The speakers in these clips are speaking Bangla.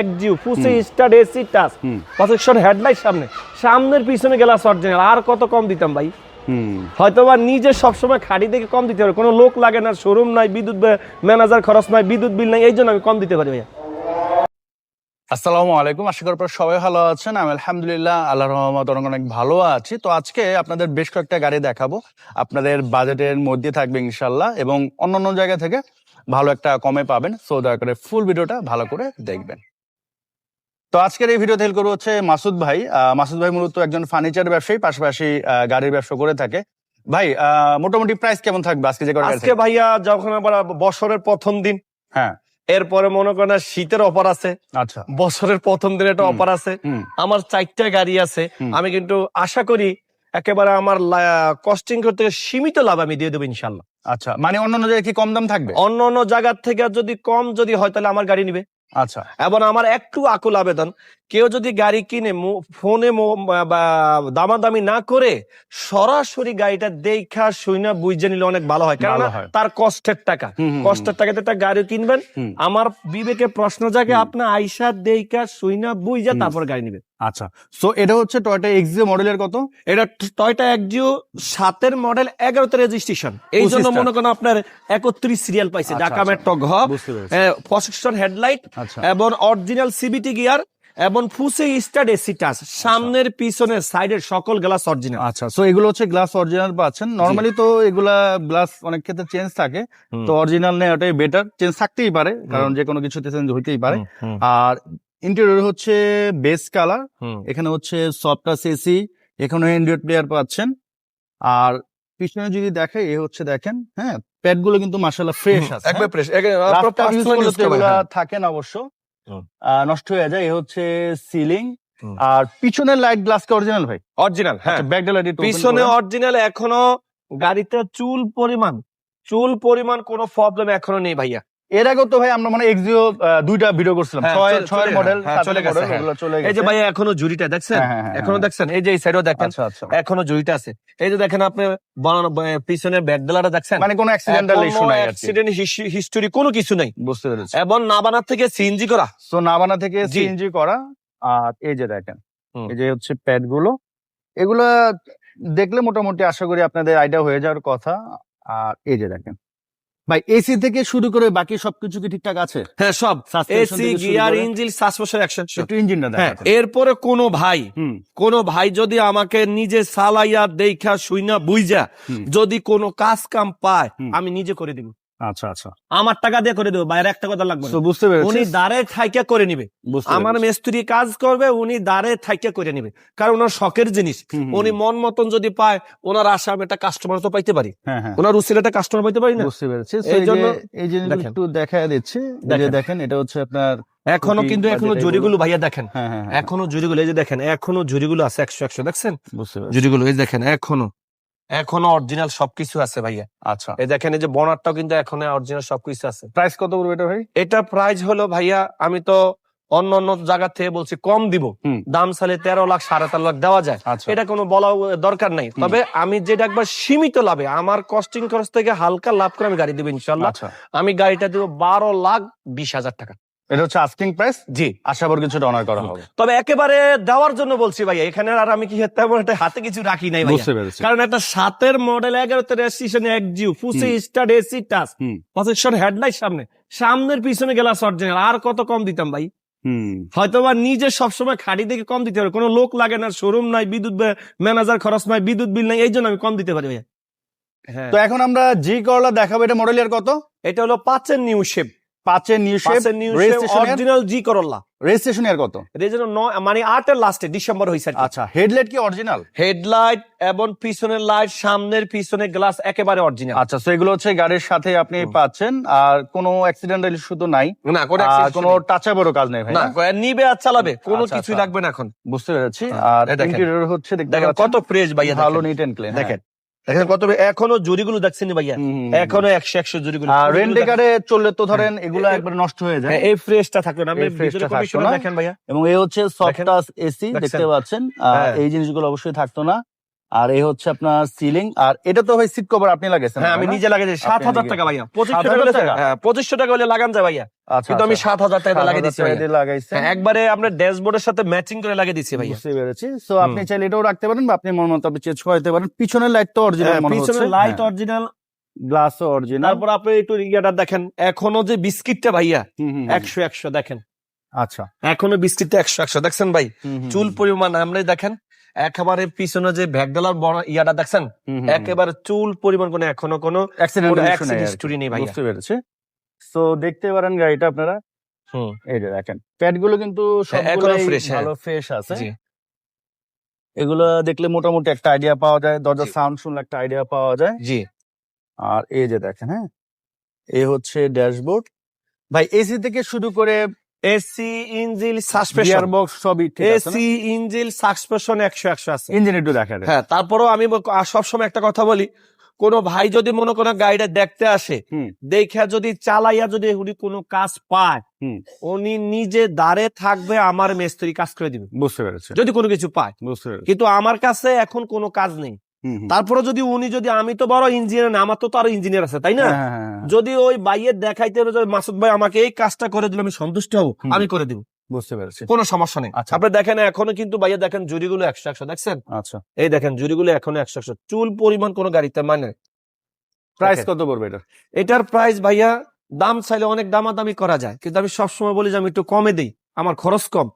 Axio start AC touch. Projection headlight সামনে। সামনের পিছনে গ্লাস অরিজিনাল আর কত কম দিতাম ভাই? হয়তো বা নিজে সবসময় খাড়ি দেখে কম দিতে পারে। কোনো লোক লাগে না শোরুম নাই বিদ্যুৎ ম্যানেজার খরচ নাই বিদ্যুৎ বিল নাই এই জন্য আমি কম দিতে পারি ভাইয়া। আসসালামু আলাইকুম। আশা করি সবাই ভালো আছেন। আমি আলহামদুলিল্লাহ আল্লাহ রহমত অনেক অনেক ভালো আছি। তো আজকে আপনাদের বেশ কয়েকটা গাড়ি দেখাবো। আপনাদের বাজেটের মধ্যে থাকবে ইনশাল্লাহ এবং অন্য অন্য জায়গা থেকে ভালো একটা কমে পাবেন। সো দয়া করে ফুল ভিডিওটা ভালো করে দেখবেন। তো আজকের এই ভিডিও করব হচ্ছে মাসুদ ভাই। মাসুদ ভাই মূলত একজন ফার্নিচার ব্যবসায়ী পাশাপাশি গাড়ির ব্যবসা করে থাকে। ভাই মোটামুটি প্রাইস কেমন থাকবে আজকে যে আজকে ভাইয়া যখন আবার বছরের প্রথম দিন হ্যাঁ। এরপরে মনে করেন শীতের অফার আছে। আচ্ছা। বছরের প্রথম দিন একটা। অফার আছে। আমার চারটা গাড়ি আছে। আমি কিন্তু আশা করি একেবারে আমার কস্টিং করতে সীমিত লাভ আমি দিয়ে দেবো ইনশাল্লাহ আচ্ছা মানে অন্য অন্য জায়গায় কি কম দাম থাকবে? অন্য অন্য জায়গার থেকে যদি কম যদি হয় তাহলে আমার গাড়ি নিবে। আচ্ছা। এবং আমার একটু আকুল আবেদন কেউ যদি গাড়ি কিনে ফোনে দামাদামি না করে সরাসরি গাড়িটা দেখা শুইনা বুঝে নিলে অনেক ভালো হয়। কারণ। তার কষ্টের টাকা। কষ্টের টাকাতে একটা গাড়ি কিনবেন। আমার বিবেকে প্রশ্ন জাগে। আপনার আইসা দেখা শুইনা বুঝে তারপর গাড়ি নিবে আচ্ছা সো এটা হচ্ছে টয়টা এক্সিও মডেলের কত? এটা টয়টা একজিও সাতের মডেল এগারোতে রেজিস্ট্রেশন এই জন্য মনে করেন আপনার একত্রিশ সিরিয়াল পাইছে আচ্ছা, ঢাকা। মেট্রো ঘ প্রসেকশন হেডলাইট এবং অরিজিনাল সিবিটি গিয়ার এবং ফুসে স্টার্ট এসি টাচ সামনের পিছনের সাইডের সকল গ্লাস অরিজিনাল আচ্ছা সো এগুলো হচ্ছে গ্লাস অরিজিনাল পাচ্ছেন। নর্মালি তো এগুলা গ্লাস অনেক ক্ষেত্রে চেঞ্জ থাকে। তো অরিজিনাল নেই ওটাই বেটার চেঞ্জ থাকতেই পারে কারণ যে কোনো কিছুতে চেঞ্জ হইতেই পারে। আর ইন্টেরিয়র হচ্ছে বেস কালার এখানে হচ্ছে সফটাস এসি এখানে অ্যান্ড্রয়েড প্লেয়ার পাচ্ছেন। আর পিছনে যদি দেখে এ হচ্ছে দেখেন হ্যাঁ প্যাডগুলো কিন্তু মার্শাল্লাহ ফ্রেশ আছে একবার প্রেস রাস্তা ইউজ করলে তো এগুলা থাকে না অবশ্য। নষ্ট হয়ে যায় এ হচ্ছে সিলিং আর পিছনের লাইট গ্লাস কি অরিজিনাল ভাই? অরিজিনাল হ্যাঁ। ব্যাক লাইট পিছনে অরিজিনাল এখনও গাড়িতে চুল পরিমাণ চুল পরিমাণ কোনো প্রবলেম এখনও নেই ভাইয়া। এর আগেও তো ভাই আমরা মানে এক্সিও দুইটা ভিডিও করছিলাম। হ্যাঁ, ছয় ছয়ের মডেল হ্যাঁ, চলে গেছে, হ্যাঁ। এই যে ভাইয়া এখনও জুড়িটা দেখছেন? এখনও। দেখছেন? এই যে এই সাইডও দেখেন। আচ্ছা আচ্ছা। এখনও জুড়িটা আছে। এই যে দেখেন আপনি পিছনের ব্যাকডালাটা দেখছেন? মানে কোনো অ্যাক্সিডেন্টাল ইস্যু নাই অ্যাক্সিডেন্ট হিস্টোরি কোনো কিছু নাই। বুঝতে পেরেছি। এবং নাবানার থেকে সিএনজি করা। সো নাবানা থেকে সিএনজি করা আর এই যে দেখেন এই যে হচ্ছে প্যাডগুলো এগুলা দেখলে মোটামুটি আশা করি আপনাদের আইডিয়া হয়ে যাওয়ার কথা। আর এই যে দেখেন ভাই এসি থেকে শুরু করে বাকি সবকিছু কি ঠিকঠাক আছে? হ্যাঁ সব। AC gear engine suspension action একটু ইঞ্জিনটা হ্যাঁ এরপরে কোন ভাই হুম। কোন ভাই যদি আমাকে নিজে সালাইয়া দেখা শুইনা বুইজা যদি কোনো কাজ কাম পায় আমি নিজে করে দিব। আচ্ছা আচ্ছা। আমার টাকা দিয়ে করে দেবো বাইরে একটা কথা লাগবে তো বুঝতে পেরেছি উনি দাঁড়ে থাইকা করে নিবে। আমার। মিস্ত্রি কাজ করবে উনি দাঁড়ে থাইকা করে নিবে। কারণ ওনার শখের জিনিস। উনি মন মতন যদি পায় ওনার আশা আমি একটা কাস্টমার তো পাইতে পারি। হ্যাঁ হ্যাঁ। ওনার উচিত একটা কাস্টমার পাইতে পারি না? বুঝতে পেরেছি। এই জন্য এই দেখেন। একটু দেখা দিচ্ছে। যে দেখেন। এটা হচ্ছে আপনার এখনও কিন্তু এখনও জুড়িগুলো ভাইয়া দেখেন। হ্যাঁ এখনও জুড়িগুলো এই যে দেখেন এখনও জুড়িগুলো আছে একশো একশো দেখছেন? বুঝতে পেরেছি। জুড়িগুলো এই দেখেন এখনও। এখনও অরিজিনাল সবকিছু আছে ভাইয়া। আচ্ছা। এই দেখেন এই যে বনারটাও কিন্তু এখনও অরিজিনাল সবকিছু আছে। প্রাইস কত পড়বে এটা ভাই? এটা প্রাইস হলো ভাইয়া আমি তো অন্য অন্য জায়গা থেকে বলছি কম দিব। দাম সালে তেরো লাখ সাড়ে তেরো লাখ দেওয়া যায়। আচ্ছা। এটা কোনো বলা দরকার নাই। তবে আমি যেটা একবার সীমিত লাভে আমার কস্টিং খরচ থেকে হালকা লাভ করে আমি গাড়ি দেবো ইনশাল্লাহ আচ্ছা। আমি গাড়িটা দেবো বারো লাখ বিশ হাজার টাকা। এটা হচ্ছে আস্কিং প্রাইস জি। আশা করি কিছুটা অনার করা হবে। তবে একেবারে দেওয়ার জন্য বলছি ভাইয়া এখানে আর আমি কি তেমন একটা হাতে কিছু রাখি নাই বুঝতে পেরেছি। কারণ একটা সাতের মডেল এগারোতে registration Axio push start AC touch হুম। হেডলাইট সামনে। সামনের পিছনে গ্লাস অরিজিনাল আর কত কম দিতাম ভাই? হুম। হয়তো বা নিজে সবসময় খাড়ি দেখে কম দিতে পারে। কোনো লোক লাগে না শোরুম নাই বিদ্যুৎ ম্যানেজার খরচ নাই বিদ্যুৎ বিল নাই এই জন্য আমি কম দিতে পারি ভাইয়া। হ্যাঁ। তো এখন আমরা জি করলা দেখাবো এটা মডেল ইয়ার কত? এটা হলো পাঁচের নিউ শেপ পাঁচের new shape registration original G Corolla registration কত? এর জন্য নয় মানে আটের লাস্টে ডিসেম্বর হয়েছে আচ্ছা হেডলাইট কি অরিজিনাল হেডলাইট এবং পিছনের লাইট সামনের পিছনে গ্লাস একেবারে অরিজিনাল আচ্ছা তো এগুলো হচ্ছে গাড়ির সাথে আপনি পাচ্ছেন আর কোনো অ্যাক্সিডেন্টাল ইস্যু তো নাই। না কোনো কোনো। টাচাবেরও কাজ নেই ভাই না? নিবে আর চালাবে কোনো আচ্ছা, কিছুই আচ্ছা। লাগবে না এখন। বুঝতে পেরেছি আর ইন্টেরিয়র হচ্ছে দেখেন কত ফ্রেশ ভাইয়া ভালো নিট এন্ড ক্লিন দেখেন। দেখেন কত এখনও দেখছেন ভাইয়া এখনও একশো একশো চললে তো ধরেন হ্যাঁ। এগুলো একবার নষ্ট হয়ে যায় দেখেন। এই ফ্রেশটা না না। দেখেন ভাইয়া এবং এই হচ্ছে সফট দেখেন। টাচ এসি দেখতে পাচ্ছেন হ্যাঁ। এই জিনিসগুলো অবশ্যই থাকতো না আর এই হচ্ছে আপনার সিলিং আর এটা তো ভাই সিট কভার আপনি লাগাইছেন হ্যাঁ আমি নিজে লাগাই দিই সাত হাজার টাকা ভাইয়া। পঁচিশশো টাকা হ্যাঁ পঁচিশশো টাকা হলে লাগান যায় ভাইয়া। আচ্ছা কিন্তু আমি সাত হাজার টাকা লাগিয়ে দিচ্ছি ভাইয়া। লাগাইছেন হ্যাঁ, একবারে আপনার ড্যাশবোর্ডের সাথে ম্যাচিং করে লাগিয়ে দিচ্ছি ভাইয়া। বুঝতে পেরেছি। সো আপনি চাইলে এটাও রাখতে পারেন বা আপনি মন মতো আপনি চেঞ্জ করতে পারেন। পিছনের লাইট তো অরিজিনাল হ্যাঁ, মনে পিছনে হচ্ছে। লাইট অরিজিনাল গ্লাসও অরিজিনাল তারপর আপনি একটু ইয়াটা দেখেন। এখনও যে বিস্কিটটা ভাইয়া একশো একশো দেখেন। আচ্ছা। এখনও বিস্কিটটা একশো একশো। দেখছেন ভাই? চুল পরিমাণ আমরা দেখেন। একেবারে পিছনে যে ভ্যাগডালার বড় ইয়াটা দেখছেন? একেবারে চুল পরিমাণ কোনো এখনও কোনো history নেই ভাইয়া। বুঝতে পেরেছি। সো দেখতে পারেন গাড়িটা আপনারা। হুম। এই যে দেখেন প্যাডগুলো কিন্তু সবগুলোই হ্যাঁ। ভালো ফ্রেশ আছে। এগুলো দেখলে মোটামুটি একটা আইডিয়া পাওয়া যায়। দরজার। সাউন্ড শুনলে একটা আইডিয়া পাওয়া যায়। জি। আর এই যে দেখেন হ্যাঁ এই হচ্ছে ড্যাশবোর্ড ভাই এসি থেকে শুরু করে এসি ইঞ্জিল সাসপেনশন বক্স সবই ঠিক আছে এসি ইঞ্জিল সাসপেনশন একশো একশো আছে। ইঞ্জিন একটু দেখা হ্যাঁ তারপরেও আমি ব- আর সবসময় একটা কথা বলি কোন ভাই যদি মনে কোনো গাড়িটা দেখতে আসে। দেখা যদি চালাইয়া যদি উনি কোনো কাজ পায়। উনি নিজে দাঁড়ে থাকবে আমার মিস্ত্রি কাজ করে দিবে। বুঝতে পেরেছি। যদি কোনো কিছু পায়। বুঝতে পেরেছি। কিন্তু আমার কাছে এখন কোনো কাজ নেই। তারপরে যদি উনি যদি আমি তো বড় ইঞ্জিনিয়ার না আমার তো আরও ইঞ্জিনিয়ার আছে তাই না? হ্যাঁ, হ্যাঁ, হ্যাঁ, যদি ওই বাইয়ের দেখাইতে মাসুদ ভাই আমাকে এই কাজটা করে দিলে আমি সন্তুষ্ট হব আমি করে দিব। বুঝতে পেরেছি। কোনো সমস্যা নেই। আচ্ছা। আপনি দেখেন এখনও কিন্তু ভাইয়া দেখেন জুড়িগুলো একশো একশো দেখছেন? আচ্ছা। এই দেখেন জুড়িগুলো এখনও একশো একশো। চুল পরিমাণ কোনো গাড়িতে মানে প্রাইস কত পড়বে এটা? এটার প্রাইস ভাইয়া দাম চাইলে অনেক দামাদামি করা যায় কিন্তু আমি সবসময় বলি যে আমি একটু কমে দিই আমার খরচ কম।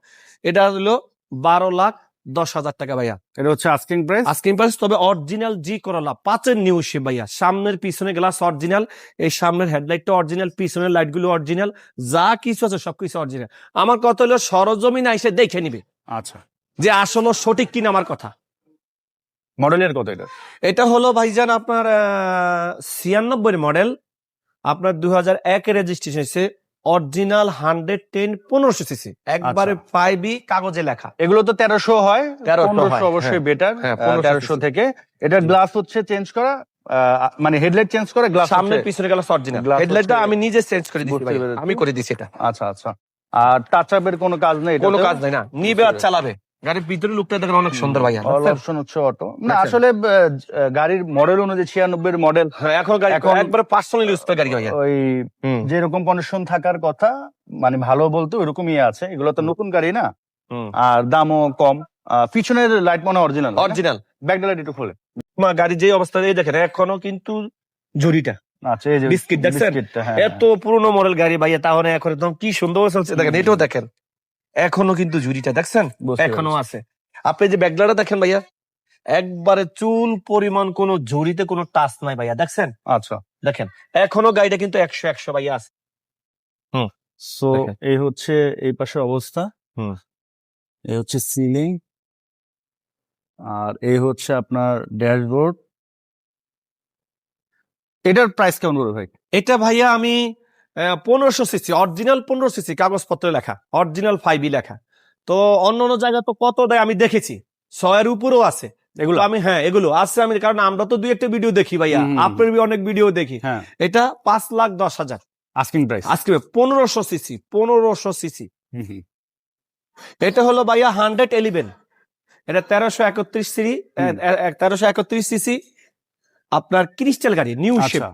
এটা হলো বারো লাখ দশ হাজার টাকা ভাইয়া। এটা হচ্ছে আস্কিং প্রাইস আস্কিং প্রাইস তবে অরিজিনাল জি করলা পাঁচের নিউ শিপ ভাইয়া। সামনের পিছনে গ্লাস অরিজিনাল এই সামনের হেডলাইটটা অরিজিনাল পিছনের লাইটগুলো অরিজিনাল যা কিছু আছে সবকিছু অরিজিনাল আমার কথা হলো সরজমিন আইসে দেখে নিবে আচ্ছা। যে আসলে সঠিক কিনা আমার কথা। মডেলের কত এটা? এটা হলো ভাইজান আপনার ছিয়ানব্বই মডেল আপনার দু হাজার একের রেজিস্ট্রেশন হয়েছে। অরিজিনাল হান্ড্রেড টেন পনেরোশো সিসি। একবারে ফাইভই কাগজে লেখা। এগুলো তো তেরোশো হয় তেরোশো অবশ্যই হ্যাঁ। বেটার হ্যাঁ, 1500 তেরোশো থেকে। এটা গ্লাস হচ্ছে চেঞ্জ করা মানে হেডলাইট চেঞ্জ করে গ্লাস সামনে পিছনে গেল অরিজিনাল হেডলাইটটা আমি নিজে চেঞ্জ করে দিচ্ছি আমি করে দিচ্ছি এটা। আচ্ছা আচ্ছা। আর টাচ আপের কোনো কাজ নেই কোনো কাজ নেই না। নিবে আর চালাবে। গাড়ির ভিতরে লুকটা দেখেন অনেক সুন্দর অপশন হচ্ছে অটো না আসলে গাড়ির মডেল অনুযায়ী ছিয়ানব্বই মডেল হ্যাঁ এখন গাড়ি এখন- একবারে পার্সোনাল ইউজ গাড়ি ভাইয়া। ওই যেরকম কন্ডিশন থাকার কথা মানে ভালো বলতে ওইরকমই আছে। এগুলো তো নতুন গাড়ি না? আর দামও কম। পিছনের লাইট মনে অরিজিনাল অরিজিনাল ব্যাকডালাইট একটু খুলে। গাড়ি যে অবস্থা এই দেখেন এখনও কিন্তু ঝুড়িটা আচ্ছা এই যে বিস্কিট দেখছেন? হ্যাঁ, এত পুরনো মডেল গাড়ি ভাইয়া তাহলে এখন একদম কি সুন্দর চলছে। দেখেন এটাও দেখেন। এখনও কিন্তু ঝুড়িটা দেখছেন? এখনও আছে। আপনি যে ব্যাগলাটা দেখেন ভাইয়া একবারে চুল পরিমাণ কোনো ঝুড়িতে কোনো টাচ নাই ভাইয়া দেখছেন? আচ্ছা। দেখেন এখনও গাড়িটা কিন্তু একশো একশো ভাইয়া আছে। সো এই হচ্ছে এই পাশের অবস্থা। হুম। এই হচ্ছে সিলিং। আর এই হচ্ছে আপনার ড্যাশবোর্ড। এটার প্রাইস কেমন করবে ভাই? এটা ভাইয়া আমি পনেরোশো সিসি অরিজিনাল পনেরো সিসি কাগজপত্রে লেখা অরিজিনাল ফাইভ লেখা। তো অন্য অন্য জায়গায় তো কত দেয় আমি দেখেছি ছয়ের উপরেও আছে। এগুলো? আমি হ্যাঁ এগুলো আছে আমি কারণ আমরা তো দুই একটা ভিডিও দেখি ভাইয়া। আপনার অনেক ভিডিও দেখি। হ্যাঁ। এটা পাঁচ লাখ দশ হাজার। আস্কিং প্রাইস আজকে পনেরোশো সিসি পনেরোশো সিসি। এটা হলো ভাইয়া হান্ড্রেড এলিভেন এটা তেরোশো একত্রিশ সিরি তেরোশো একত্রিশ সিসি। আপনার ক্রিস্টাল গাড়ি নিউ শেপ আচ্ছা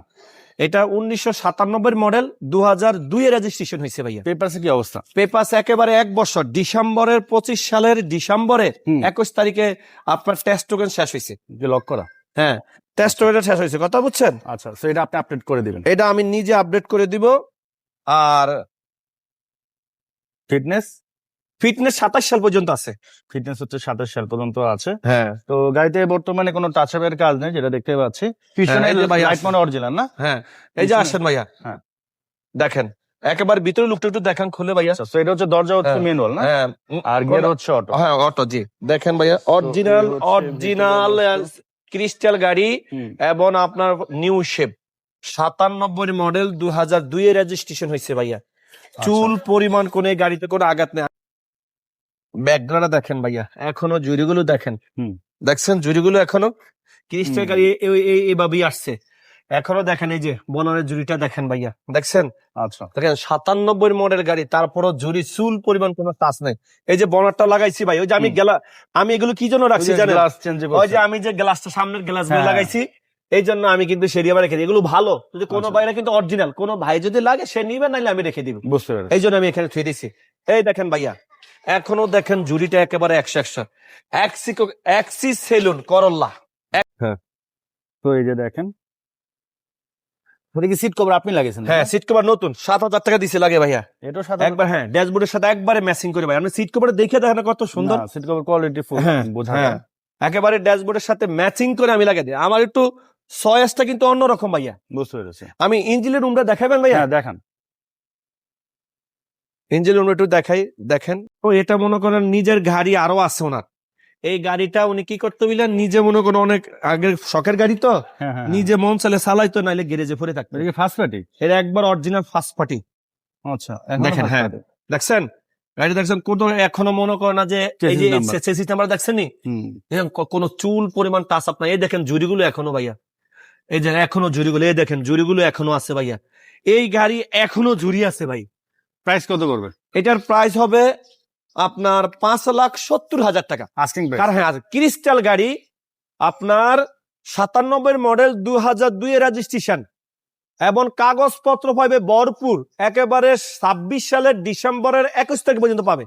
এটা উনিশশো সাতানব্বই মডেল দু হাজার দুই এ রেজিস্ট্রেশন হয়েছে ভাইয়া। পেপারসে কি অবস্থা? পেপাস একেবারে এক বছর ডিসেম্বরের পঁচিশ সালের ডিসেম্বরের একুশ তারিখে আপনার টেস্ট টোকেন শেষ হয়েছে। লক করা? হ্যাঁ টেস্ট টোকেন শেষ হয়েছে কথা বুঝছেন? আচ্ছা এটা আপনি আপডেট করে দিবেন। এটা আমি নিজে আপডেট করে দিব আর ফিটনেস ফিটনেস সাতাশ সাল পর্যন্ত আছে। ফিটনেস হচ্ছে সাতাশ সাল পর্যন্ত আছে। হ্যাঁ। তো গাড়িতে বর্তমানে কোনো টাচ আপের কাজ নেই যেটা দেখতে পাচ্ছি। পিছনে এই যে ভাই লাইট মানে অরিজিনাল না? হ্যাঁ এই যে আসেন ভাইয়া। হ্যাঁ। দেখেন একেবারে ভিতরে লুকটা একটু দেখান খুলে ভাইয়া। আচ্ছা তো এটা হচ্ছে দরজা হচ্ছে। ম্যানুয়াল না? হ্যাঁ আর গিয়ার হচ্ছে অটো হ্যাঁ অটো জি। দেখেন ভাইয়া অরিজিনাল অরিজিনাল ক্রিস্টাল গাড়ি এবং আপনার নিউ শেপ সাতানব্বই মডেল দু হাজার দুই এ রেজিস্ট্রেশন হয়েছে ভাইয়া। চুল পরিমাণ কোন গাড়িতে কোনো আঘাত নেই। ব্যাকগ্রাউন্ড দেখেন ভাইয়া। এখনও জুড়িগুলো দেখেন। হুম। দেখছেন জুড়িগুলো এখনও? এই- এইভাবেই আসছে। এখনও দেখেন এই যে বনারের জুড়িটা দেখেন ভাইয়া। দেখছেন? আচ্ছা। দেখেন সাতানব্বই মডেল গাড়ি তারপরও জুড়ি চুল পরিমাণ কোনো টাচ নেই। এই যে বনারটা লাগাইছি ভাই ওই যে আমি গেলা আমি এগুলো কি জন্য রাখছি জানেন? ওই যে আমি যে গ্লাসটা সামনের গ্লাস হ্যাঁ। লাগাইছি এই জন্য আমি কিন্তু সেরিয়াবা রেখে দিই। এগুলো ভালো। যদি কোনো আচ্ছা। ভাইরা কিন্তু অরিজিনাল কোনো ভাই যদি লাগে সে নিবে নাইলে আমি রেখে দিব। বুঝতে পেরেছি। এই জন্য আমি এখানে থুয়ে দিছি। এই দেখেন ভাইয়া এখনও দেখেন জুড়িটা একেবারে একশো একশো অ্যাক্সিকো অ্যাক্সিস সেলুন করল্লা। তো এই যে দেখেন। সিট কভার আপনি লাগিয়েছেন? হ্যাঁ সিট কভার নতুন। সাত হাজার টাকা দিছে লাগে ভাইয়া। এটাও সাথে একবার হ্যাঁ ড্যাশবোর্ডের সাথে একবারে ম্যাচিং করে ভাই। আপনি সিট কভার দেখে দেখেন কত সুন্দর। সিট কভার কোয়ালিটি ফুল হ্যাঁ, বোঝা হ্যাঁ। একেবারে ড্যাশবোর্ডের সাথে ম্যাচিং করে আমি লাগিয়ে দিই। আমার একটু সয়েসটা কিন্তু অন্যরকম ভাইয়া। বুঝতে পেরেছি। আমি ইঞ্জিনের রুমটা দেখাবেন ভাইয়া? হ্যাঁ দেখান। ইঞ্জিন রুমটা একটু দেখাই দেখেন। তো এটা মনে করেন নিজের গাড়ি আরও আছে ওনার। এই গাড়িটা উনি কি করতে বুঝলেন নিজে মনে করেন অনেক আগের শখের গাড়ি তো? হ্যাঁ হ্যাঁ নিজে মন চালে চালাইতো নাইলে গ্যারেজে পড়ে থাকতো। এটা ফার্স্ট পার্টি এটা একবার অরিজিনাল ফার্স্ট পার্টি আচ্ছা দেখেন, হ্যাঁ। দেখছেন? গাড়ি দেখছেন কোন এখনও মনে করে না যে এই যে Chassis নাম্বার দেখছেন নি দেখেন কোনো চুল পরিমাণ টাচ আপনার এই দেখেন জুড়িগুলো এখনও ভাইয়া। এই যে এখনও জুড়িগুলো এই দেখেন জুড়িগুলো এখনও আছে ভাইয়া। এই গাড়ি এখনও জুড়ি আছে ভাই। প্রাইস কত করবে এটার প্রাইস হবে আপনার পাঁচ লাখ সত্তর হাজার টাকা। আস্কিং হ্যাঁ ক্রিস্টাল গাড়ি আপনার সাতানব্বই মডেল দু হাজার দুই রেজিস্ট্রেশন এবং কাগজপত্র পাবে বরপুর একেবারে ছাব্বিশ সালের ডিসেম্বরের একুশ তারিখ পর্যন্ত পাবে।